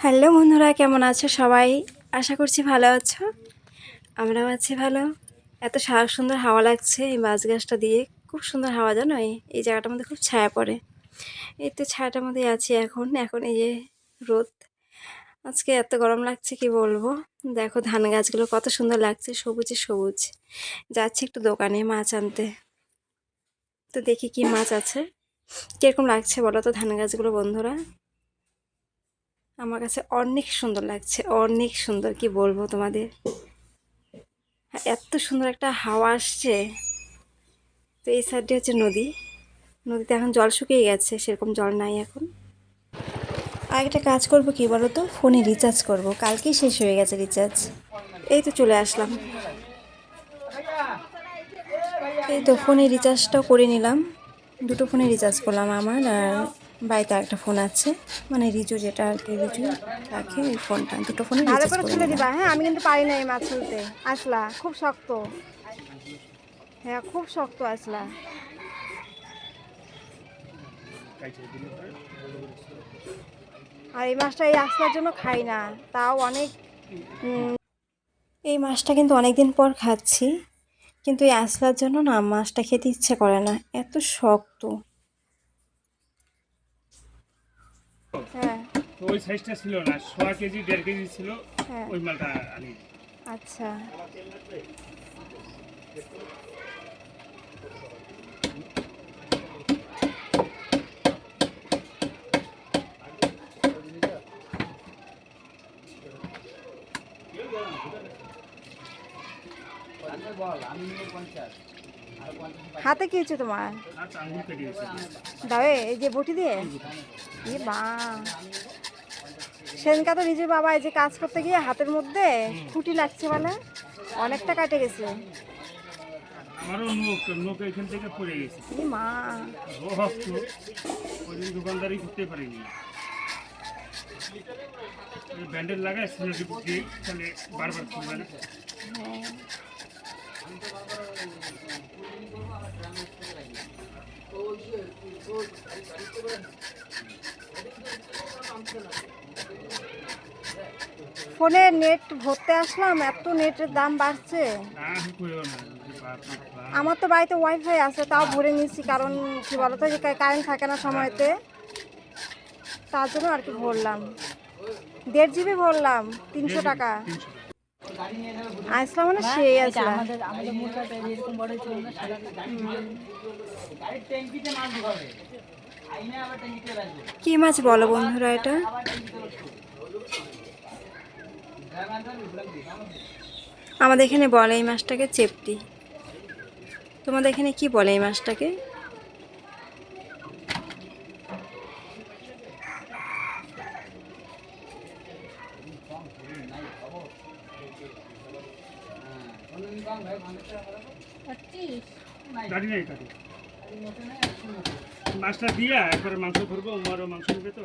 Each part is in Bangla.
হ্যালো বন্ধুরা, কেমন আছো সবাই? আশা করছি ভালো আছো। আমরাও আছি ভালো। এত সুন্দর হাওয়া লাগছে এই মাছ গাছটা দিয়ে। খুব সুন্দর হাওয়া, জানো? এই জায়গাটার মধ্যে খুব ছায়া পড়ে। এই তো ছায়াটার মধ্যে আছি এখন। এখন এই যে রোদ। আজকে এত গরম লাগছে, কি বলব? দেখো ধান গাছগুলো কত সুন্দর লাগছে, সবুজে সবুজ। যাচ্ছি একটু দোকানে মাছ আনতে। তো দেখি কি মাছ আছে। কীরকম লাগছে বলো তো ধান গাছগুলো বন্ধুরা? আমার কাছে অনেক সুন্দর লাগছে, অনেক সুন্দর, কি বলব তোমাদের? এত সুন্দর একটা হাওয়া আসছে। তো এই সাইডটি হচ্ছে নদী। নদীতে এখন জল শুকিয়ে গেছে, সেরকম জল নাই এখন। আর একটা কাজ করব কি বলো তো ফোনে রিচার্জ করব। কালকেই শেষ হয়ে গেছে রিচার্জ এই তো চলে আসলাম। এই তো ফোনে রিচার্জটাও করে নিলাম। দুটো ফোনে রিচার্জ করলাম আমার আর বাড়িতে একটা ফোন আছে। মানে রিজু যেটা আর কি রিজু রাখে এই ফোনটা। দুটো ফোনে ভালো করে তুলে দিবা। হ্যাঁ আমি কিন্তু পারি না এই মাছ তুলতে আসলা খুব শক্ত। হ্যাঁ খুব শক্ত আসলা। আর এই মাছটা এই আসলার জন্য খাই না। তাও অনেক এই মাছটা কিন্তু অনেক দিন পর খাচ্ছি। কিন্তু এই আসলার জন্য না মাছটা খেতে ইচ্ছে করে না। এত শক্ত হ্যাঁ তো ওই সাইজটা ছিল না সোয়া কেজি দেড় কেজি ছিল হ্যাঁ। ওই মালটা আনি। আচ্ছা। হাতে কি হচ্ছে তোমার? দাবে এই যে বটি দিয়ে? এ বা সেদিনকা তো নিজের বাবা এই যে কাজ করতে গিয়ে হাতের মধ্যে খুঁটি লাগছে মানে অনেকটা কাটে গেছে। আমারও নোক নোক এখান থেকে পড়ে গেছে। মা। ওই দোকানদারি করতে পারিনি। এই লাগায় সিনারি দিয়ে তাহলে বারবার খুলবে না হ্যাঁ। ফোনে নেট ভরতে আসলাম এত নেটের দাম বাড়ছে। আমার তো বাড়িতে ওয়াইফাই আছে তাও ভরে নিয়েছি কারণ কি বলতো যে কারেন্ট থাকে না সময়তে। তার জন্য আর কি ভরলাম। দেড় জিবি ভরলাম তিনশো টাকা। তিনশো টাকা। আসলাম মানে সেই আসলাম কি মাছ বলো বন্ধুরা এটা? আমাদের এখানে বলে এই মাছটাকে চেপটি। তোমাদের এখানে কি বলে এই মাছটাকে? মাছটা দিয়ে, একবারে মাংস ধরবো মাংস নেবে তো।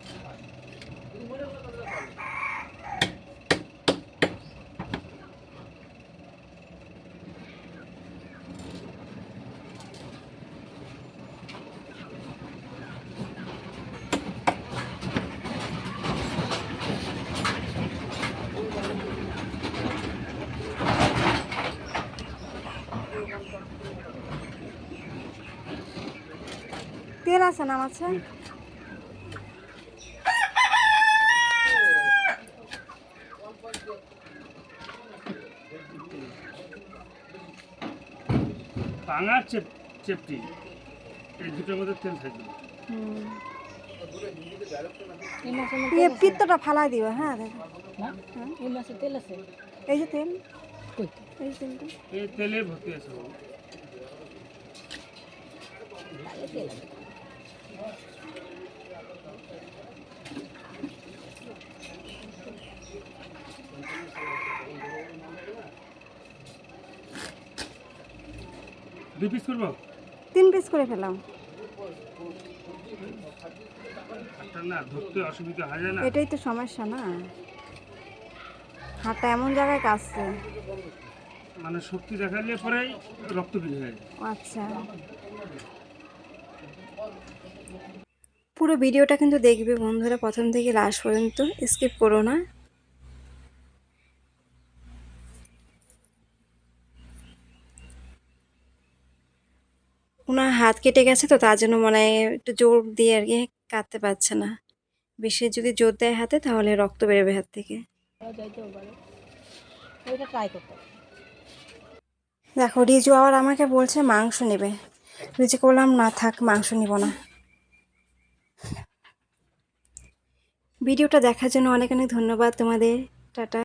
তেল আছে না মাছে পাঙা চেপ চেপটি। এই দুটোর মধ্যে তেল থাকবে। ইয়ে পিত্তটা ফালাই দিও হ্যাঁ। এই যে তেল। এই তেলটা। এই তেলে ভর্তি আছে। দুই পিস করব? তিন পিস করে ফেলাম। না ধরতে অসুবিধা হয় না। এটাই তো সমস্যা না। হাতটা এমন জায়গায় কাটছে মানে শক্তি দেখালে পরেই রক্ত বের হয়ে যায়। আচ্ছা। পুরো ভিডিওটা কিন্তু দেখবে বন্ধুরা প্রথম থেকে লাস্ট পর্যন্ত স্কিপ করো না। ওনার হাত কেটে গেছে তো, তার জন্য মনে হয় একটু জোর দিয়ে আর কি কাটতে পারছে না। বেশি যদি জোর দেয় হাতে, তাহলে রক্ত বেরোবে হাত থেকে। দেখো, রিজু আবার আমাকে বলছে মাংস নেবে। রিজু বললাম, না থাক, মাংস নিব না। ভিডিওটা দেখার জন্য অনেক অনেক ধন্যবাদ তোমাদের। টাটা।